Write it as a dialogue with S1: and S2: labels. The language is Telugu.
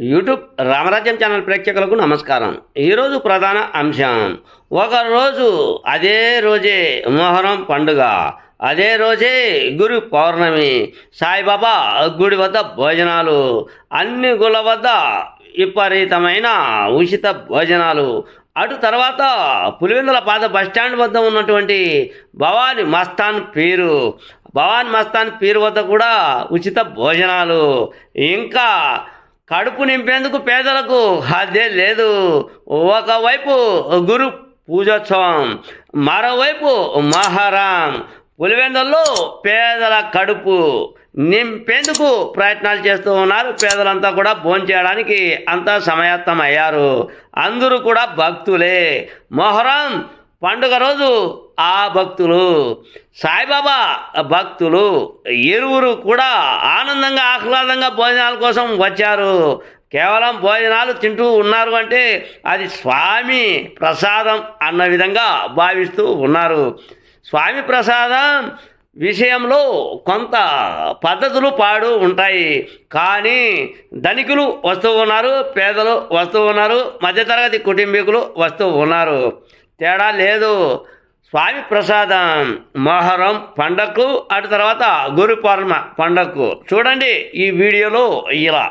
S1: యూట్యూబ్ రామరాజ్యం ఛానల్ ప్రేక్షకులకు నమస్కారం. ఈరోజు ప్రధాన అంశం. ఒక రోజు అదే రోజే మొహరం పండుగ. అదే రోజే గురు పౌర్ణమి. సాయిబాబా గుడి వద్ద భోజనాలు. అన్ని గుళ్ళ వద్ద విపరీతమైన ఉచిత భోజనాలు. అటు తర్వాత పులివెందుల పాద బస్టాండ్ వద్ద ఉన్నటువంటి భవాని మస్తాన్ పీరు. భవాన్ మస్తాన్ పీరు వద్ద కూడా ఉచిత భోజనాలు. ఇంకా కడుపు నింపేందుకు పేదలకు అదే లేదు. ఒకవైపు గురు పూజోత్సవం మరోవైపు మహారాం. పులివెందల్లో పేదల కడుపు నింపేందుకు ప్రయత్నాలు చేస్తూ ఉన్నారు. పేదలంతా కూడా భోంచేయడానికి అంతా సమాయత్తం అయ్యారు అందరూ కూడా భక్తులే. మొహరం పండుగ రోజు ఆ భక్తులు సాయిబాబా భక్తులు ఇరువురు కూడా ఆనందంగా ఆహ్లాదంగా భోజనాల కోసం వచ్చారు. కేవలం భోజనాలు తింటూ ఉన్నారు అంటే అది స్వామి ప్రసాదం అన్న విధంగా భావిస్తూ ఉన్నారు. స్వామి ప్రసాదం విషయంలో కొంత పద్ధతులు పాడు ఉంటాయి. కానీ ధనికులు వస్తూ ఉన్నారు పేదలు వస్తూ ఉన్నారు మధ్యతరగతి కుటుంబీకులు వస్తూ ఉన్నారు. తేడా లేదు. స్వామి ప్రసాదం మొహరం పండకు అటు తర్వాత గురు పౌర్ణమ పండకు చూడండి ఈ వీడియోలో ఇలా.